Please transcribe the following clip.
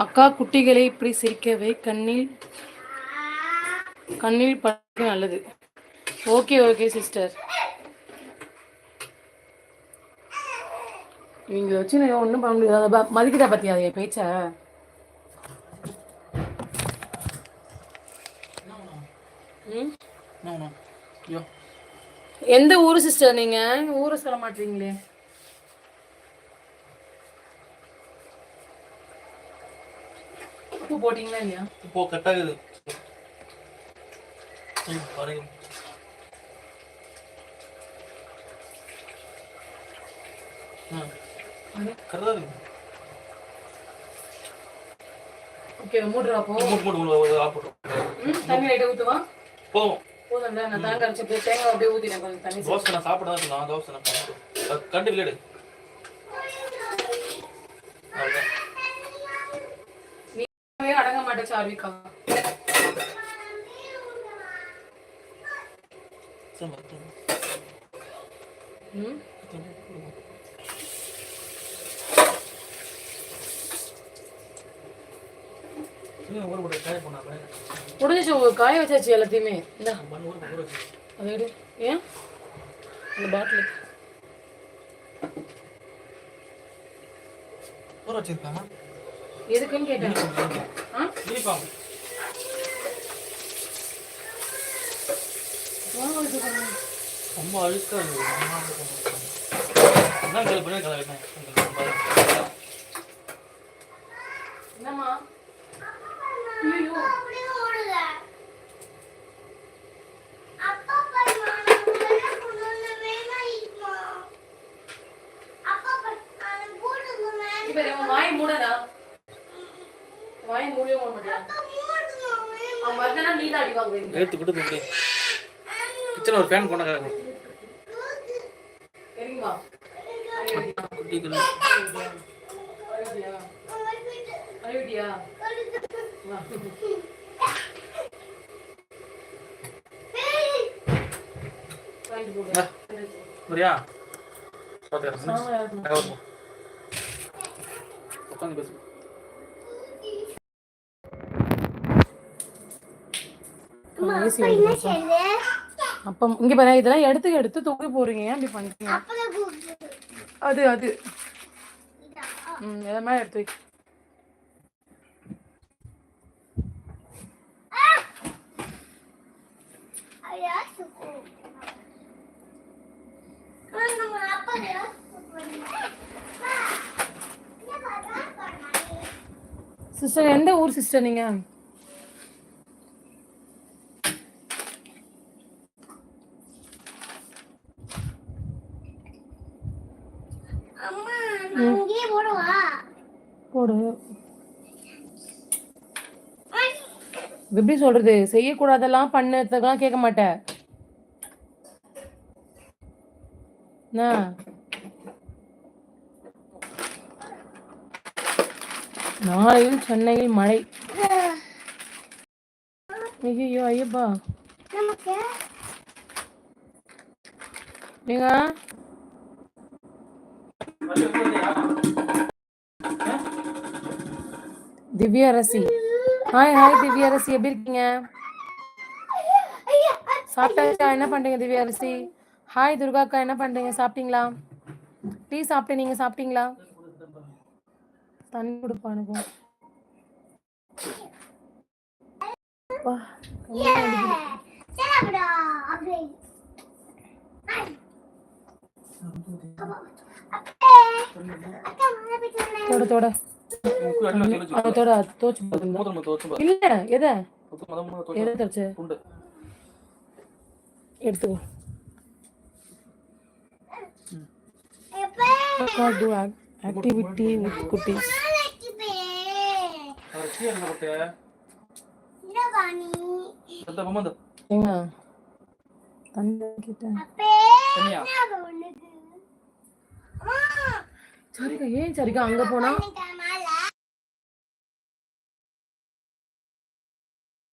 அக்கா குட்டிகளை இப்படி சிரிக்கவே கண்ணில் கண்ணில் படுக்க நல்லது. Okay okay sister. இவங்க வச்சு நான் ஒன்றும் பண்ண முடியாது. அதை ப- மதிக்குதா பத்தியா? என் பேச்ச? எந்த ஊர் சிஸ்டர் நீங்க? ஊரை சொல்ல மாட்டீங்களே. உப்பு போட்டீங்களா இல்லையா? இப்போ பாருங்க. ம் கரெக்டாக இருக்கு ஓகே மூடுறா போ. மூட்டு மூட்டு மூட்டு ஆஃப் போட்டோம் ம் தண்ணி லைட்டா ஊத்துவா? போதும். போதும்ல நான் தேங்காய் அரைச்சி தேங்காய் அப்படியே ஊத்தினேன் கொஞ்சம் தண்ணி. தோசை நான் சாப்பிட தான் சொன்னேன். தோசை நான் கண்டு விளையாடு. அவ்வளோதான் ஊற போட்டு காய போனாங்க முடிஞ்சிச்சு உங்க காய வச்சாச்சு எல்லாத்தையுமே இந்தா மண் ஊற ஊற வச்சு அதை எடு ஏன் அந்த பாட்டில் ஊற வச்சிருக்காங்க எதுக்குன்னு கேட்டேன் ஆ யூனிஃபார்ம் வாங்க ரொம்ப அழுக்கா என்ன? கலை பண்ணி கலை என்னம்மா வாய் மூடனா வாய் மூடவே மூட மாட்டியா? அவன் வரலன்னா நீ தான் அடி வாங்குவீங்க எடுத்து கொடுத்து இப்படி கிச்சனில் ஒரு ஃபேன் இறங்கி வா. குட்டிகள். அழுவிட்டியா? யாருக்கு? உட்காந்து பேசு. ஏசி. அப்ப இங்க பாரு இதெல்லாம் எடுத்து எடுத்து தூக்கி போறீங்க ஏன் இப்படி பண்றீங்க? அது அது. ம் எதமா எடுத்து வை. சிஸ்டர் எந்த ஊர் சிஸ்டர் நீங்க? போடு. எப்படி சொல்றது? செய்யக்கூடாதெல்லாம் பண்ணதுக்கெல்லாம் கேட்க மாட்டேன்? நாளையும் சென்னையில் மழை. ஐயோ ஐயப்பா. நீங்க திவ்யா அரசி ஹாய் ஹாய் திவ்யா அரசி எப்படி இருக்கீங்க? சாப்பிட்டாச்சா? என்ன பண்றீங்க திவ்யா அரசி ஹாய் துர்கா அக்கா என்ன பண்றீங்க? சாப்பிட்டீங்களா? டீ சாப்பிட்டேன் நீங்க சாப்பிட்டீங்களா? தண்ணி கொடுப்பா எனக்கு. அப்பா, கையெல்லாம் வலிக்குது. தொட தொட. அதை தொட தோச்சு தோச்சு இல்ல எதை? எதை தோச்சு? எடுத்துக்கோ. Do activity with cuties. அதை கீழே என்ன போட்டு அந்த பொம்மை அந்த ஏங்க? தண்ணி கிட்ட தனியா சரிக்கா ஏன் சரிக்கா அங்க போனா?